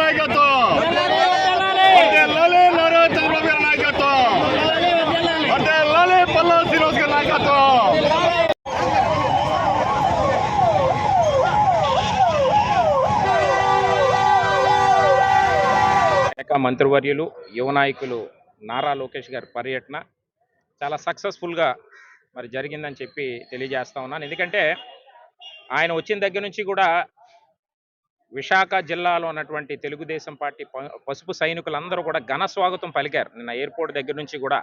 నాయకత్వం వర్ధిల్లాలి నారా చంద్రబాబు గారి నాయకత్వం వర్ధిల్లాలి పల్లా శ్రీనివాస్ గారి నాయకత్వం శాఖ మంత్రివర్యులు యువ నాయకులు నారా లోకేష్ గారి పర్యటన చాలా సక్సెస్ఫుల్గా మరి జరిగిందని చెప్పి తెలియజేస్తా ఉన్నాను. ఎందుకంటే ఆయన వచ్చిన దగ్గర నుంచి కూడా విశాఖ జిల్లాలో ఉన్నటువంటి తెలుగుదేశం పార్టీ పసుపు సైనికులందరూ కూడా ఘన స్వాగతం పలికారు. నిన్న ఎయిర్పోర్ట్ దగ్గర నుంచి కూడా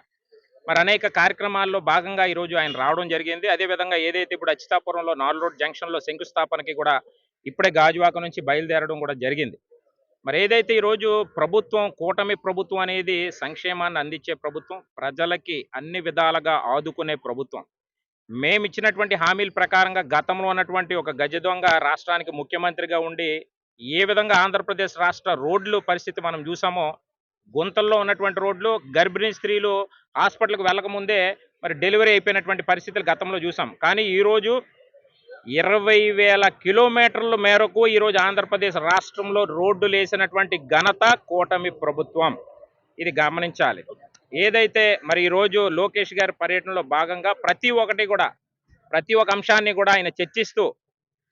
మరి అనేక కార్యక్రమాల్లో భాగంగా ఈరోజు ఆయన రావడం జరిగింది. అదేవిధంగా ఏదైతే ఇప్పుడు అచ్చితాపురంలో నాలుగు రోడ్ జంక్షన్లో శంకుస్థాపనకి కూడా ఇప్పుడే గాజువాక నుంచి బయలుదేరడం కూడా జరిగింది. మరి ఏదైతే ఈరోజు ప్రభుత్వం కూటమి ప్రభుత్వం అనేది సంక్షేమాన్ని అందించే ప్రభుత్వం ప్రజలకి అన్ని విధాలుగా ఆదుకునే ప్రభుత్వం. మేము ఇచ్చినటువంటి హామీల ప్రకారంగా గతంలో ఉన్నటువంటి ఒక గజ దొంగ రాష్ట్రానికి ముఖ్యమంత్రిగా ఉండి ఏ విధంగా ఆంధ్రప్రదేశ్ రాష్ట్ర రోడ్లు పరిస్థితి మనం చూసామో గుంతల్లో ఉన్నటువంటి రోడ్లు గర్భిణీ స్త్రీలు హాస్పిటల్కి వెళ్ళకముందే మరి డెలివరీ అయిపోయినటువంటి పరిస్థితులు గతంలో చూసాం. కానీ ఈరోజు ఇరవై వేల కిలోమీటర్ల మేరకు ఈరోజు ఆంధ్రప్రదేశ్ రాష్ట్రంలో రోడ్డులు వేసినటువంటి ఘనత కూటమి ప్రభుత్వం. ఇది గమనించాలి. ఏదైతే మరి ఈరోజు లోకేష్ గారి పర్యటనలో భాగంగా ప్రతి ఒక్కటి కూడా ప్రతి ఒక్క అంశాన్ని కూడా ఆయన చర్చిస్తూ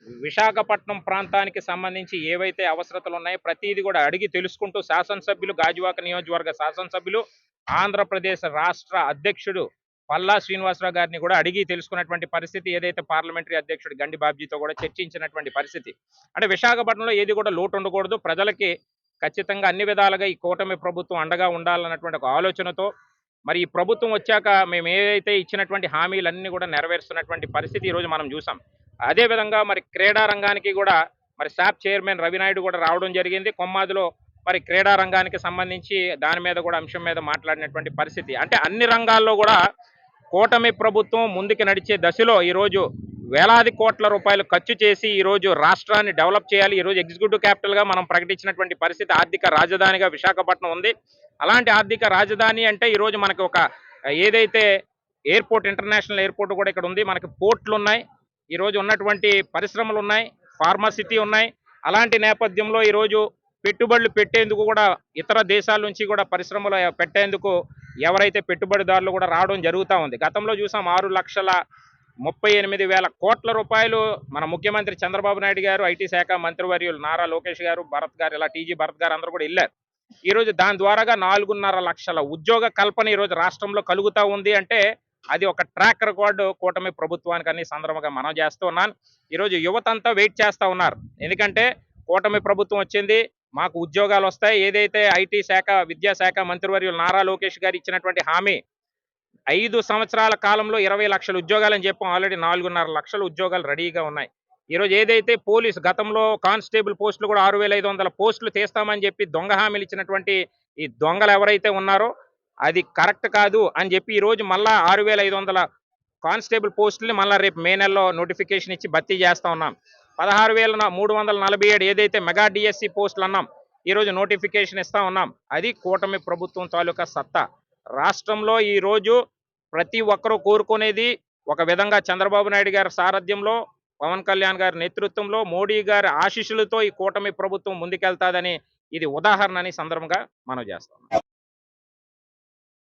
విశాఖపట్నం ప్రాంతానికి సంబంధించి ఏవైతే అవసరతలు ఉన్నాయో ప్రతిది కూడా అడిగి తెలుసుకుంటూ శాసనసభ్యులు గాజువాక నియోజకవర్గ శాసనసభ్యులు ఆంధ్రప్రదేశ్ రాష్ట్ర అధ్యక్షుడు పల్లా శ్రీనివాసరావు గారిని కూడా అడిగి తెలుసుకున్నటువంటి పరిస్థితి ఏదైతే పార్లమెంటరీ అధ్యక్షుడు గండి బాబ్జీతో కూడా చర్చించినటువంటి పరిస్థితి. అంటే విశాఖపట్నంలో ఏది కూడా లోటు ఉండకూడదు. ప్రజలకి ఖచ్చితంగా అన్ని విధాలుగా ఈ కూటమి ప్రభుత్వం అండగా ఉండాలన్నటువంటి ఒక ఆలోచనతో మరి ఈ ప్రభుత్వం వచ్చాక మేము ఏదైతే ఇచ్చినటువంటి హామీలన్నీ కూడా నెరవేరుస్తున్నటువంటి పరిస్థితి ఈరోజు మనం చూసాం. అదేవిధంగా మరి క్రీడా రంగానికి కూడా మరి శాప్ చైర్మన్ రవినాయుడు కూడా రావడం జరిగింది. కొమ్మాదిలో మరి క్రీడా రంగానికి సంబంధించి దాని మీద కూడా అంశం మీద మాట్లాడినటువంటి పరిస్థితి. అంటే అన్ని రంగాల్లో కూడా కూటమి ప్రభుత్వం ముందుకు నడిచే దశలో ఈరోజు వేలాది కోట్ల రూపాయలు ఖర్చు చేసి ఈరోజు రాష్ట్రాన్ని డెవలప్ చేయాలి. ఈరోజు ఎగ్జిక్యూటివ్ క్యాపిటల్గా మనం ప్రకటించినటువంటి పరిస్థితి ఆర్థిక రాజధానిగా విశాఖపట్నం ఉంది. అలాంటి ఆర్థిక రాజధాని అంటే ఈరోజు మనకి ఒక ఏదైతే ఎయిర్పోర్ట్ ఇంటర్నేషనల్ ఎయిర్పోర్ట్ కూడా ఇక్కడ ఉంది. మనకి పోర్ట్లు ఉన్నాయి. ఈరోజు ఉన్నటువంటి పరిశ్రమలు ఉన్నాయి. ఫార్మాసిటీ ఉన్నాయి. అలాంటి నేపథ్యంలో ఈరోజు పెట్టుబడులు పెట్టేందుకు కూడా ఇతర దేశాల నుంచి కూడా పరిశ్రమలు పెట్టేందుకు ఎవరైతే పెట్టుబడిదారులు కూడా రావడం జరుగుతూ ఉంది. గతంలో చూసాం ఆరు లక్షల ముప్పై ఎనిమిది వేల కోట్ల రూపాయలు మన ముఖ్యమంత్రి చంద్రబాబు నాయుడు గారు ఐటీ శాఖ మంత్రివర్యులు నారా లోకేష్ గారు భరత్ గారు ఇలా టీజీ భరత్ గారు అందరూ కూడా వెళ్ళారు. ఈరోజు దాని ద్వారాగా నాలుగున్నర లక్షల ఉద్యోగ కల్పన ఈరోజు రాష్ట్రంలో కలుగుతూ ఉంది అంటే అది ఒక ట్రాక్ రికార్డు కూటమి ప్రభుత్వానికి అన్ని సందర్భంగా మనం చేస్తూ ఉన్నాను ఈరోజు యువత అంతా వెయిట్ చేస్తూ ఉన్నారు. ఎందుకంటే కూటమి ప్రభుత్వం వచ్చింది మాకు ఉద్యోగాలు వస్తాయి. ఏదైతే ఐటీ శాఖ విద్యాశాఖ మంత్రివర్యులు నారా లోకేష్ గారు ఇచ్చినటువంటి హామీ ఐదు సంవత్సరాల కాలంలో ఇరవై లక్షల ఉద్యోగాలని చెప్పాం. ఆల్రెడీ నాలుగున్నర లక్షల ఉద్యోగాలు రెడీగా ఉన్నాయి. ఈరోజు ఏదైతే పోలీస్ గతంలో కానిస్టేబుల్ పోస్టులు కూడా ఆరు వేల ఐదు వందల పోస్టులు తీస్తామని చెప్పి దొంగ హామీలు ఇచ్చినటువంటి ఈ దొంగలు ఎవరైతే ఉన్నారో అది కరెక్ట్ కాదు అని చెప్పి ఈరోజు మళ్ళా ఆరు వేల ఐదు వందల కానిస్టేబుల్ పోస్టుల్ని మళ్ళీ రేపు మే నెలలో నోటిఫికేషన్ ఇచ్చి భర్తీ చేస్తా ఉన్నాం. పదహారు వేల మూడు వందల నలభై ఏడు ఏదైతే మెగా డిఎస్సి పోస్టులు అన్నాం ఈరోజు నోటిఫికేషన్ ఇస్తా ఉన్నాం. అది కూటమి ప్రభుత్వం తాలూకా సత్తా. రాష్ట్రంలో ఈరోజు ప్రతి ఒక్కరూ కోరుకునేది ఒక విధంగా చంద్రబాబు నాయుడు గారి సారథ్యంలో పవన్ కళ్యాణ్ గారి నేతృత్వంలో మోడీ గారి ఆశీస్సులతో ఈ కూటమి ప్రభుత్వం ముందుకెళ్తాదని ఇది ఉదాహరణ అని సందర్భంగా మనం చేస్తాం